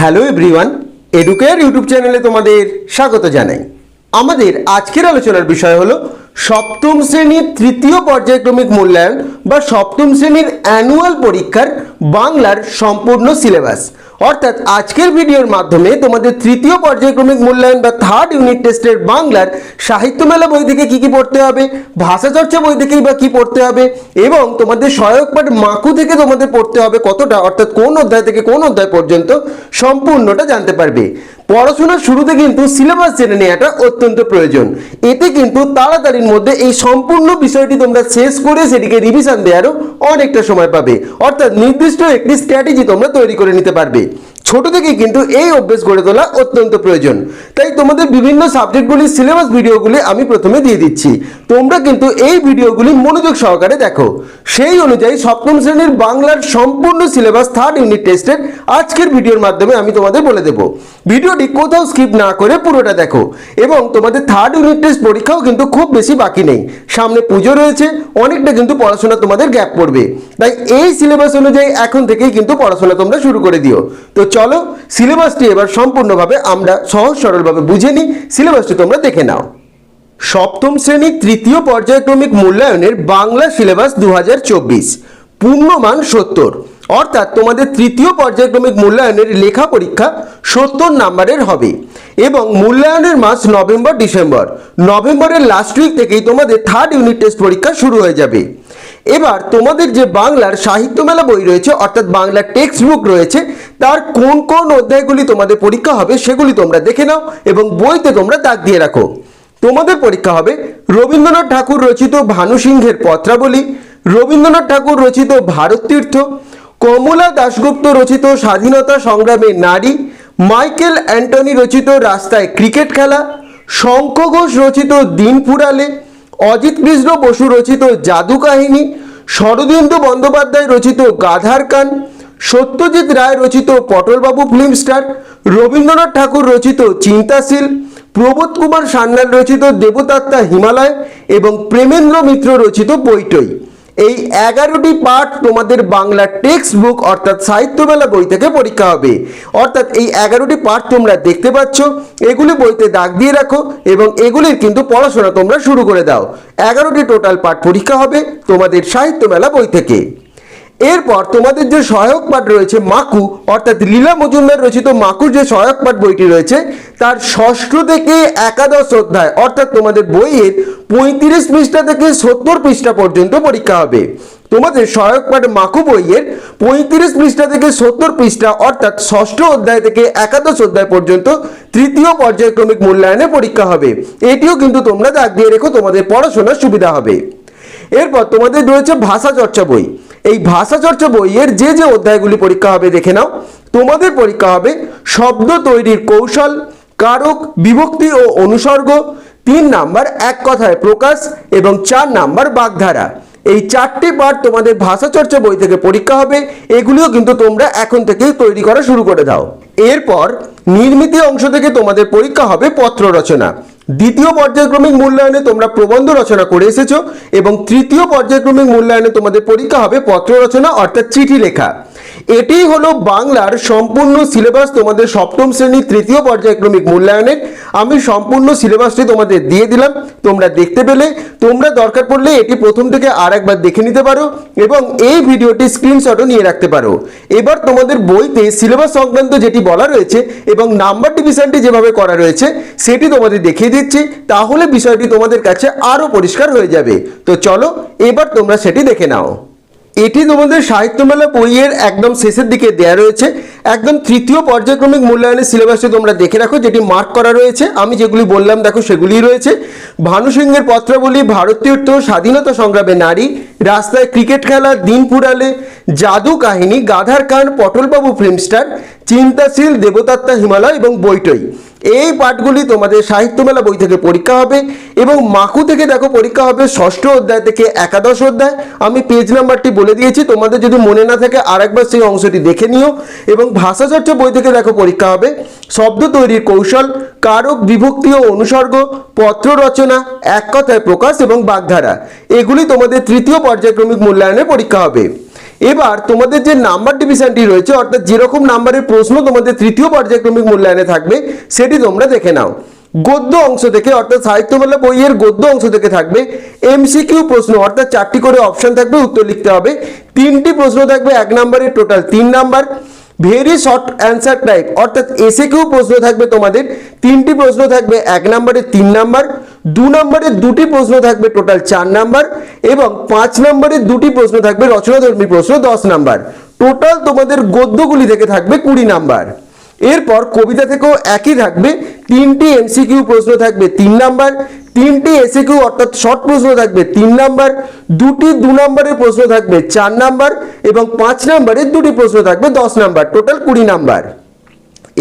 Hello everyone educare YouTube চ্যানেলে তোমাদের স্বাগত জানাই। আমাদের আজকের আলোচনার বিষয় হলো সপ্তম শ্রেণির তৃতীয় পর্যায়ক্রমিক মূল্যায়ন বা সপ্তম শ্রেণির অ্যানুয়াল পরীক্ষার বাংলার সম্পূর্ণ সিলেবাস অর্থাৎ আজকের ভিডিওর মাধ্যমে তোমাদের তৃতীয় পর্যায়ক্রমিক মূল্যায়ন বা থার্ড ইউনিট টেস্টের বাংলার সাহিত্য মেলা বই থেকে কি কি পড়তে হবে, ভাষা চর্চা বই থেকেই বা কি পড়তে হবে, এবং তোমাদের সহায়ক পাঠ মাকু থেকে তোমাদের পড়তে হবে কতটা, অর্থাৎ কোন অধ্যায় থেকে কোন অধ্যায় পর্যন্ত সম্পূর্ণটা জানতে পারবে। পড়াশোনার শুরুতে কিন্তু সিলেবাস জেনে নেওয়াটা অত্যন্ত প্রয়োজন। এতে কিন্তু তাড়াতাড়ির মধ্যে এই সম্পূর্ণ বিষয়টি তোমরা শেষ করে সেটিকে রিভিশন দেওয়ারও অনেকটা সময় পাবে। অর্থাৎ নির্দিষ্ট একটি স্ট্র্যাটেজি তোমরা তৈরি করে নিতে পারবে। ছোট থেকে কিন্তু এই অভ্যেস গড়ে তোলা অত্যন্ত প্রয়োজন। তাই তোমাদের বিভিন্ন সাবজেক্টগুলির সিলেবাস ভিডিওগুলি আমি প্রথমে দিয়ে দিচ্ছি। তোমরা কিন্তু এই ভিডিওগুলি মনোযোগ সহকারে দেখো। সেই অনুযায়ী সপ্তম শ্রেণির বাংলার সম্পূর্ণ সিলেবাস থার্ড ইউনিট টেস্টের আজকের ভিডিওর মাধ্যমে আমি তোমাদের বলে দেবো। ভিডিওটি কোথাও স্কিপ না করে পুরোটা দেখো। এবং তোমাদের থার্ড ইউনিট টেস্ট পরীক্ষাও কিন্তু খুব বেশি বাকি নেই। সামনে পুজো রয়েছে, অনেকটা কিন্তু পড়াশোনা তোমাদের গ্যাপ পড়বে। তাই এই সিলেবাস অনুযায়ী এখন থেকেই কিন্তু পড়াশোনা তোমরা শুরু করে দিও। তো চলো সিলেবাসটি এবার সম্পূর্ণভাবে আমরা সহজ সরলভাবে বুঝে নিই। সিলেবাসটি তোমরা দেখে নাও। সপ্তম শ্রেণির তৃতীয় পর্যায়ক্রমিক মূল্যায়নের বাংলা সিলেবাস দু হাজার চব্বিশ। পূর্ণমান সত্তর। অর্থাৎ তোমাদের তৃতীয় পর্যায়ক্রমিক মূল্যায়নের লেখা পরীক্ষা সত্তর নাম্বারের হবে এবং মূল্যায়নের মাস নভেম্বর ডিসেম্বর নভেম্বরের লাস্ট উইক থেকেই তোমাদের থার্ড ইউনিট টেস্ট পরীক্ষা শুরু হয়ে যাবে। এবার তোমাদের যে বাংলার সাহিত্য মেলা বই রয়েছে, অর্থাৎ বাংলার টেক্সট বুক রয়েছে, তার কোন কোন অধ্যায়গুলি তোমাদের পরীক্ষা হবে সেগুলি তোমরা দেখে নাও এবং বইতে তোমরা দাগ দিয়ে রাখো। তোমাদের পরীক্ষা হবে রবীন্দ্রনাথ ঠাকুর রচিত ভানু সিংহের পত্রাবলী, রবীন্দ্রনাথ ঠাকুর রচিত ভারত তীর্থ, কমলা দাশগুপ্ত রচিত স্বাধীনতা সংগ্রামে নারী, মাইকেল অ্যান্টনি রচিত রাস্তায় ক্রিকেট খেলা শঙ্খ ঘোষ রচিত দিন ফুরালে অজিত কৃষ্ণ বসু রচিত জাদু কাহিনী, শরদিন্দু বন্দ্যোপাধ্যায় রচিত গাধার কান, সত্যজিৎ রায় রচিত পটলবাবু ফিল্ম স্টার রবীন্দ্রনাথ ঠাকুর রচিত চিন্তাশীল, প্রবোধ কুমার সান্যাল রচিত দেবতাত্মা হিমালয় এবং প্রেমেন্দ্র মিত্র রচিত বইটই এই এগারোটি পার্ট তোমাদের বাংলা টেক্সট বুক অর্থাৎ সাহিত্য মেলা বই থেকে পরীক্ষা হবে। অর্থাৎ এই এগারোটি পার্ট তোমরা দেখতে পাচ্ছ, এগুলি বইতে দাগ দিয়ে রাখো এবং এগুলির কিন্তু পড়াশোনা তোমরা শুরু করে দাও। এগারোটি টোটাল পার্ট পরীক্ষা হবে তোমাদের সাহিত্য মেলা বই থেকে। এরপর তোমাদের যে সহায়ক পাঠ রয়েছে মাকু, অর্থাৎ লীলা মজুমদার রচিত মাকুর যে সহায়ক পাঠ বইটি রয়েছে, তার ষষ্ঠ থেকে একাদশ অধ্যায়, অর্থাৎ তোমাদের বইয়ের পঁয়ত্রিশ পৃষ্ঠা থেকে সত্তর পৃষ্ঠা পর্যন্ত পরীক্ষা হবে। তোমাদের সহায়ক পাঠ মাকু বইয়ের পঁয়ত্রিশ পৃষ্ঠা থেকে সত্তর পৃষ্ঠা, অর্থাৎ ষষ্ঠ অধ্যায় থেকে একাদশ অধ্যায় পর্যন্ত তৃতীয় পর্যায়ক্রমিক মূল্যায়নে পরীক্ষা হবে। এটিও কিন্তু তোমরা দাগ দিয়ে রেখো, তোমাদের পড়াশোনার সুবিধা হবে। এরপর তোমাদের রয়েছে ভাষা চর্চা বই। এই ভাষা চর্চা বইয়ের যে যে অধ্যায়গুলি পরীক্ষা হবে দেখে নাও। তোমাদের পরীক্ষা হবে শব্দ তৈরির কৌশল, কারক, বিভক্তি ও অনুসর্গ, তিন নাম্বার এক কথায় প্রকাশ এবং চার নাম্বার বাগধারা। এই চারটি পার্ট তোমাদের ভাষা চর্চা বই থেকে পরীক্ষা হবে, এগুলিও কিন্তু তোমরা এখন থেকেই তৈরি করা শুরু করে দাও। এরপর নির্মিতি অংশ থেকে তোমাদের পরীক্ষা হবে পত্র রচনা। দ্বিতীয় পর্যায়ক্রমিক মূল্যায়নে তোমরা প্রবন্ধ রচনা করে এসেছ এবং তৃতীয় পর্যায়ক্রমিক মূল্যায়নে তোমাদের পরীক্ষা হবে পত্র রচনা অর্থাৎ চিঠি লেখা। এটিই হলো বাংলার সম্পূর্ণ সিলেবাস তোমাদের সপ্তম শ্রেণির তৃতীয় পর্যায়ক্রমিক মূল্যায়নের। আমি সম্পূর্ণ সিলেবাসটি তোমাদের দিয়ে দিলাম, তোমরা দেখতে পেলে। তোমরা দরকার পড়লে এটি প্রথম থেকে আর একবার দেখে নিতে পারো এবং এই ভিডিওটি স্ক্রিনশটও নিয়ে রাখতে পারো। এবার তোমাদের বইতে সিলেবাস সংক্রান্ত যেটি বলা রয়েছে এবং নাম্বার ডিভিশনটি যেভাবে করা রয়েছে, সেটি তোমাদের দেখিয়ে দিচ্ছি। তাহলে বিষয়টি তোমাদের কাছে আরও পরিষ্কার হয়ে যাবে। তো চলো, এবার তোমরা সেটি দেখে নাও। এটি তোমাদের সাহিত্যমেলা বইয়ের একদম শেষের দিকে দেয়া রয়েছে। একদম তৃতীয় পর্যায়ক্রমিক মূল্যায়নের সিলেবাসটি তোমরা দেখে রাখো, যেটি মার্ক করা রয়েছে। আমি যেগুলি বললাম, দেখো সেগুলি রয়েছে। ভানু সিংহের পত্রাবলী ভারতীয় স্বাধীনতা সংগ্রামে নারী, রাস্তায় ক্রিকেট খেলা, দিন পুরালে, জাদু কাহিনী, গাধার কান, পটলবাবু ফিল্ম স্টার চিন্তাশীল দেবতাত্মা হিমালয় এবং বইটই এই পাঠগুলি তোমাদের সাহিত্য মেলা বই থেকে পরীক্ষা হবে এবং মাকু থেকে দেখো পরীক্ষা হবে ষষ্ঠ অধ্যায় থেকে একাদশ অধ্যায়। আমি পেজ নাম্বারটি বলে দিয়েছি, তোমাদের যদি মনে না থাকে আরেকবার সেই অংশটি দেখে নিও এবং ভাষাচর্চা বই থেকে দেখো পরীক্ষা হবে। শব্দ তৈরির কৌশল, কারক বিভক্তি ও অনুসর্গ, পত্র রচনা, এক কথায় প্রকাশ এবং বাগধারা। এগুলি তোমাদের তৃতীয় পর্যায়ক্রমিক মূল্যায়নে পরীক্ষা হবে। এবার তোমাদের যে নাম্বার ডিভিশনটি রয়েছে, অর্থাৎ যেরকম নাম্বারের প্রশ্ন তোমাদের তৃতীয় পর্যায়ক্রমিক মূল্যায়নে থাকবে, সেটি তোমরা দেখে নাও। গদ্য অংশ থেকে, অর্থাৎ সাহিত্যমালা বইয়ের গদ্য অংশ থেকে থাকবে এমসিকিউ প্রশ্ন, অর্থাৎ চারটি করে অপশন থাকবে, উত্তর লিখতে হবে। তিনটি প্রশ্ন থাকবে, এক নম্বরের টোটাল তিন number. Very short answer type, অর্থাৎ এসে প্রশ্ন থাকবে তোমাদের। তিনটি প্রশ্ন থাকবে, এক নম্বরে তিন নাম্বার। দু নম্বরে দুটি প্রশ্ন থাকবে টোটাল চার নাম্বার এবং পাঁচ নম্বরে দুটি প্রশ্ন থাকবে রচনাধর্মী প্রশ্ন দশ নাম্বার। টোটাল তোমাদের গদ্যগুলি থেকে থাকবে কুড়ি নাম্বার। এরপর কবিতা থেকেও একই থাকবে, তিনটি এমসিকিউ প্রশ্ন থাকবে তিন নাম্বার, তিনটি এসিকিউ অর্থাৎ শর্ট প্রশ্ন থাকবে তিন নাম্বার, দুটি দু নম্বরের প্রশ্ন থাকবে চার নাম্বার এবং পাঁচ নাম্বারের দুটি প্রশ্ন থাকবে দশ নাম্বার, টোটাল কুড়ি নাম্বার।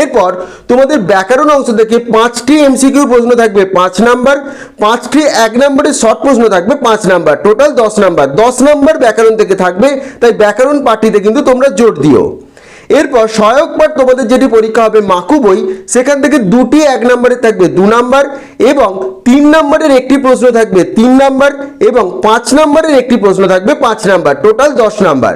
এরপর তোমাদের ব্যাকরণ অংশ থেকে পাঁচটি এমসিকিউ প্রশ্ন থাকবে পাঁচ নাম্বার, পাঁচটি এক নম্বরের শর্ট প্রশ্ন থাকবে পাঁচ নাম্বার টোটাল দশ নাম্বার। দশ নাম্বার ব্যাকরণ থেকে থাকবে, তাই ব্যাকরণ পার্টিতে কিন্তু তোমরা জোর দিও। এরপর সহায়ক পাঠ তোমাদের যেটি পরীক্ষা হবে মাকু বই, সেখান থেকে দুটি এক নম্বরে থাকবে দু নাম্বার এবং তিন নম্বরের একটি প্রশ্ন থাকবে তিন নাম্বার এবং পাঁচ নম্বরের একটি প্রশ্ন থাকবে পাঁচ নাম্বার টোটাল দশ নাম্বার।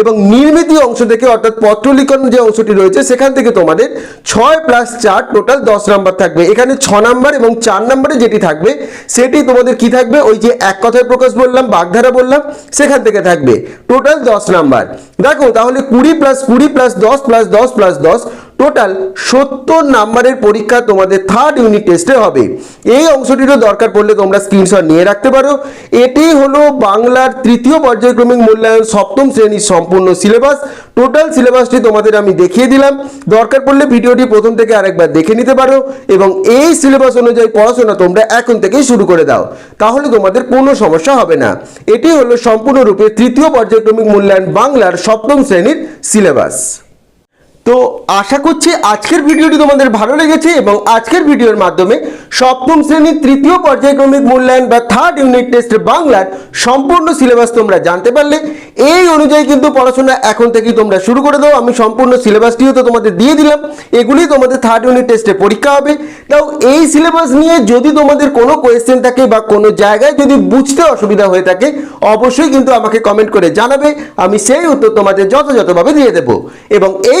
এবং নির্মিতি অংশ থেকে অর্থাৎ পত্রলিখন যে অংশটি রয়েছে, সেখান থেকে তোমাদের ছয় প্লাস চার টোটাল দশ নাম্বার থাকবে। এখানে ছ নাম্বার এবং চার নাম্বারে যেটি থাকবে, সেটি তোমাদের কি থাকবে? ওই যে এক কথায় প্রকাশ বললাম, বাগধারা বললাম, সেখান থেকে থাকবে টোটাল দশ নাম্বার দেখো, তাহলে কুড়ি প্লাস কুড়ি প্লাস দশ প্লাস দশ প্লাস দশ টোটাল সত্তর নাম্বারের পরীক্ষা তোমাদের থার্ড ইউনিট টেস্টে হবে। এই অংশটিরও দরকার পড়লে তোমরা স্ক্রিনশট নিয়ে রাখতে পারো। এটি হলো বাংলার তৃতীয় পর্যায়ক্রমিক মূল্যায়ন সপ্তম শ্রেণির সম্পূর্ণ সিলেবাস টোটাল সিলেবাসটি তোমাদের আমি দেখিয়ে দিলাম। দরকার পড়লে ভিডিওটি প্রথম থেকে আরেকবার দেখে নিতে পারো এবং এই সিলেবাস অনুযায়ী পড়াশোনা তোমরা এখন থেকেই শুরু করে দাও। তাহলে তোমাদের কোনো সমস্যা হবে না। এটি হলো সম্পূর্ণরূপে তৃতীয় পর্যায়ক্রমিক মূল্যায়ন বাংলার সপ্তম শ্রেণির সিলেবাস তো আশা করছি আজকের ভিডিওটি তোমাদের ভালো লেগেছে এবং আজকের ভিডিওর মাধ্যমে সপ্তম শ্রেণির তৃতীয় পর্যায়ক্রমিক মূল্যায়ন বা থার্ড ইউনিট টেস্ট বাংলার সম্পূর্ণ সিলেবাস তোমরা জানতে পারলে। এই অনুযায়ী কিন্তু পড়াশোনা এখন থেকেই তোমরা শুরু করে দাও। আমি সম্পূর্ণ সিলেবাসটিও তো তোমাদের দিয়ে দিলাম। এগুলি তোমাদের থার্ড ইউনিট টেস্টে পরীক্ষা হবে। তাও এই সিলেবাস নিয়ে যদি তোমাদের কোনো কোয়েশ্চেন থাকে বা কোনো জায়গায় যদি বুঝতে অসুবিধা হয়ে থাকে, অবশ্যই কিন্তু আমাকে কমেন্ট করে জানাবে। আমি সেই উত্তর তোমাদের যথাযথভাবে দিয়ে দেবো। এবং এই